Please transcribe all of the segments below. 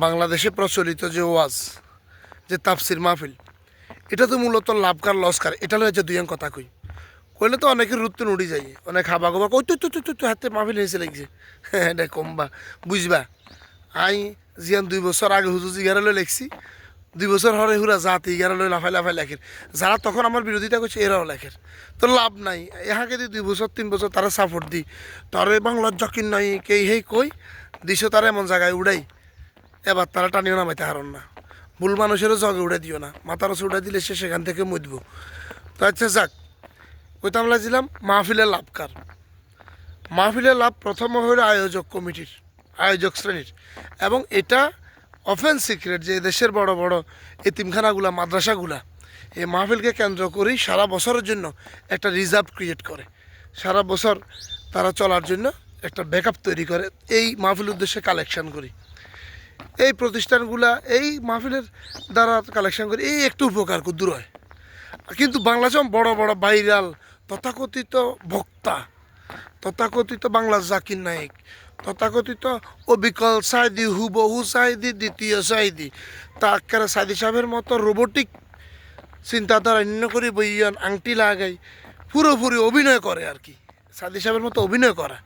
বাংলাদেশে প্রচলিত যে ওয়াজ, যে তাফসির মাহফিল, এটা তো মূলত লাভকার লসকার এটা হচ্ছে দুই কথা কই। কইলে তো অনেকের রুত্তুন উড়ি যায়, অনেক হাবা গোবা কই তুই তুই হাতে মাহফিল হয়েছে লাগছে। হ্যাঁ এটা কমবা বুঝবা? আই জিয়ান দুই বছর আগে হুজুর জিগারে লেখছি, দুই বছর হরে হুরা জাতি এগারো লাফাই লাফাই লেখের। যারা তখন আমার বিরোধিতা করছে, এরাও লেখের। তো লাভ নাই, এহাকে দি দুই বছর, তিন বছর তারা সাপোর্ট দি। তারে বাংলার জকির নাই কে হেই কই দিছো তারা এমন জায়গায় উড়াই। এবার তারা টানিও নামাইতে হারন না। ভুল মানুষেরও জগে উড়ে দিও না। মাথার ওষুধ উড়ে দিলে সে সেখান থেকে মুদবো তো আচ্ছা যাক কইতাম লাগছিলাম মাহফিলের লাভকার। মাহফিলের লাভ প্রথম হইল আয়োজক কমিটির, আয়োজক শ্রেণির। এবং এটা অফেন সিক্রেট যে দেশের বড় বড় এতিমখানাগুলা মাদ্রাসাগুলা, এই মাহফিলকে কেন্দ্র করেই সারা বছরের জন্য একটা রিজার্ভ ক্রিয়েট করে। সারা বছর তারা চলার জন্য একটা ব্যাকআপ তৈরি করে। এই মাহফিল উদ্দেশ্যে কালেকশন করি। এই প্রতিষ্ঠানগুলা এই মাহফিলের দ্বারা কালেকশন করি, এই একটু উপকার দূর হয়। কিন্তু বাংলাদেশে বড় বড় ভাইরাল, তথাকথিত বক্তা, তথাকথিত বাংলা জাকির নায়ক, তথাকথিত অবিকল সাইদি, হুবহু সাইদি, দ্বিতীয় সাইদি, তা আক্কারে সাইদি সাহেবের মতো রোবোটিক চিন্তাধারা অন্য করে বইয়ান আংটি লাগাই, পুরোপুরি অভিনয় করে আর কি। সাদি সাহেবের মতো অভিনয় করা।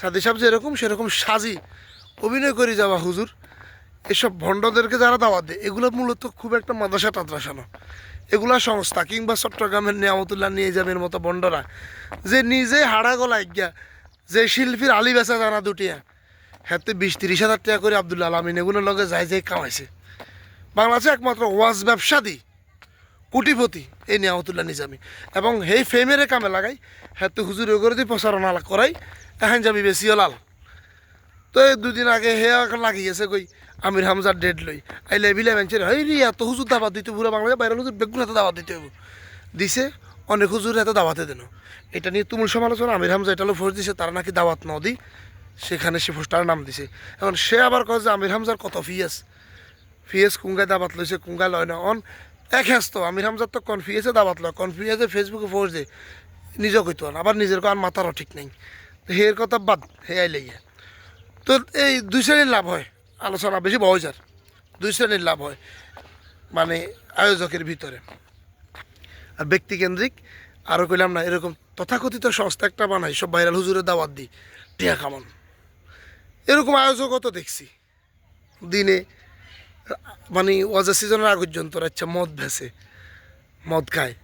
সাদি সাহেব যেরকম, সেরকম সাজি অভিনয় করে যাওয়া হুজুর। এসব ভণ্ডদেরকে যারা দাওয়াত দেয়, এগুলো মূলত খুব একটা মাদ্রাসা টাদ্রাসা না। এগুলা সংস্থা কিংবা চট্টগ্রামের নিয়ামতুল্লাহ নিয়ে যাবের মতো বন্ডরা যে নিজে হাড়া গলায় গিয়া যে শিল্পীর আলি বেচা জানা দুটিয়া, হাতে বিশ তিরিশ হাজার টাকা করে আবদুল্লাহ আলমিন এগুলোর লগে যাই যাই কামাইছে। বাংলাদেশে একমাত্র ওয়াজ ব্যবসা দি কোটিপতি এই নিয়ামতুল্লাহ নিজামি। এবং সেই ফেমেরে কামে লাগাই, হাতে হুজুর করে দিয়ে প্রচারণা করাই এখন যাবি বেশিও লাল তো এই দুদিন আগে হে লাগিয়েছে কই আমির হামজার ডেড লই। আইলে বিলে বেঞ্চের হই রি, এত হুজুর দাবাত দিতে পুরো বাংলাদেশ বাইরের হুজুর বেগুন হাতে দাবাত দিতে হব দিছে, অনেক হুজুর হাতে দাওয়াতে দেন। এটা নিয়ে তুমুল সমালোচনা, আমির হামজা এটা ফোর্স দিছে, তারা নাকি দাওয়াত ন দি। সেখানে সে পোস্টার নাম দিছে। এখন সে আবার কয় যে, আমির হামজার কত ফিয়াস? ফিএস কুঙ্গায় দাবাত লইছে কুঙ্গা লয় না, অন এক হ্যাস্ত। আমির হামজার তো কনফিয়েসে দাবাত লয় কনফিয়েসে ফেসবুকে ফোর্স দে নিজে কইতো আবার নিজের আর মাথারও ঠিক নেই। হের কথা বাদ, হে আইলে তো এই দুই শ্রেণির লাভ হয়। আলোচনা বেশি বহজ আর দুই শ্রেণির লাভ হয় মানে আয়োজকের ভিতরে। আর ব্যক্তিকেন্দ্রিক আরও কইলাম না, এরকম তথাকথিত সংস্থা একটা বানাই, সব ভাইরাল হুজুরের দাওয়াত দিই, টিয়া কামান। এরকম আয়োজকও তো দেখছি। দিনে মানে ওয়াজা সিজনের আগ পর্যন্ত আচ্ছা মদ ভেসে, মদ খায়।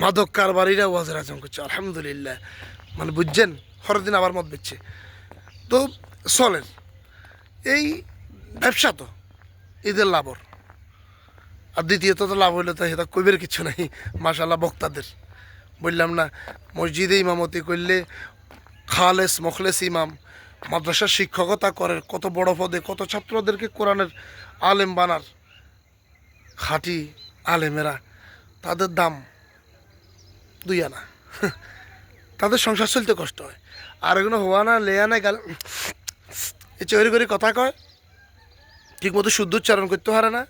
মাদক কারবারিরা ওয়াজের আচরণ করছে, আলহামদুলিল্লাহ। মানে বুঝছেন হরদিন আবার মদ বেচছে। তো চলেন এই ব্যবসা তো ঈদের লাভর। আর দ্বিতীয়ত তো লাভ হইলে তো সেটা কইবের কিছু নাই মাশাল্লাহ বক্তাদের। বললাম না, মসজিদে ইমামতি করলে খালেস মখলেস ইমাম, মাদ্রাসার শিক্ষকতা করে, কত বড় পদে কত ছাত্রদেরকে কোরআনের আলেম বানার। খাঁটি আলেমেরা, তাদের দাম দুই আনা। তাদের সংসার চলতে কষ্ট হয়। আর এগুলো হওয়া না, লেয়া না, গাল এ চৈরি করে কথা কয়? ঠিক মতো শুদ্ধ উচ্চারণ করতে পারে না।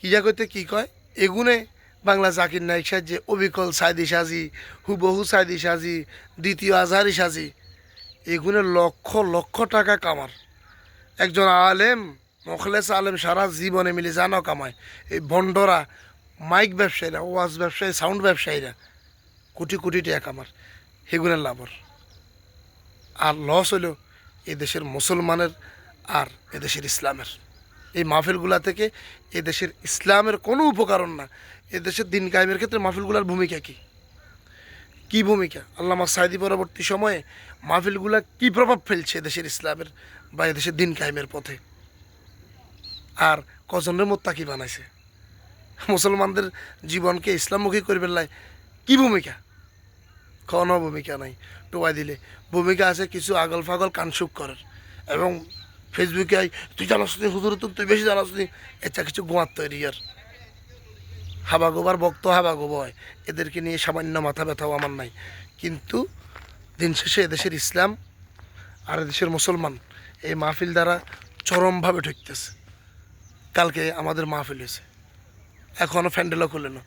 কি যা করতে, কী কয়? এগুনে বাংলা জাকির নায়ক সাহায্যে অবিকল সাইদি সাজি, হুবহু সাইদি সাজি, দ্বিতীয় আজহারি সাজি। এগুনে লক্ষ লক্ষ টাকা কামার। একজন আলেম, মখলেস আলেম সারা জীবনে মিলে জানো কামায়। এই ভণ্ডরা মাইক ব্যবসায়ীরা, ওয়াজ ব্যবসায়ী, সাউন্ড ব্যবসায়ীরা কোটি কোটি টাকা কামার। সেগুনের লাভর। আর লস হইল এ দেশের মুসলমানের আর এদেশের ইসলামের। এই মাহফিলগুলা থেকে এদেশের ইসলামের কোনো উপকরণ না। এদেশের দিন কায়েমের ক্ষেত্রে মাহফিলগুলার ভূমিকা কী? কি ভূমিকা? আল্লামা সাইদি পরবর্তী সময়ে মাহফিলগুলা কি প্রভাব ফেলছে দেশের ইসলামের বা এদেশের দিন কায়েমের পথে? আর কজনের মোত্তাকি বানাইছে? মুসলমানদের জীবনকে ইসলামমুখী করবে লাই কি ভূমিকা? কোনো ভূমিকা নাই। টোয়াই দিলে। ভূমিকা আছে কিছু আগল ফাগল কানসুক করার। এবং ফেসবুকে তুই জানাস নি হুজুর তো তুই বেশি জানাস নি? এটা কিছু গোয়ার তৈরি আর। হাবা গোবার বক্ত হাবা গোব হয়। এদেরকে নিয়ে সামান্য মাথা ব্যথাও আমার নাই। কিন্তু দিন শেষে এদেশের ইসলাম আর এদেশের মুসলমান এই মাহফিল দ্বারা চরমভাবে ঠকতেছে। কালকে আমাদের মাহফিল হয়েছে। এখনও ফ্যান্ডেলও খুলে না।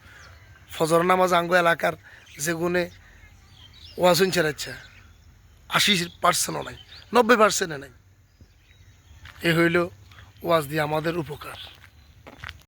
ফজর নামাজ আঙ্গ এলাকার যেগুনে ওয়াজুন ছেড়াচ্ছে আশি পার্সেন্টও নাই নব্বই পার্সেন্টে নাই। এ হইল ওয়াজ দিয়ে আমাদের উপকার।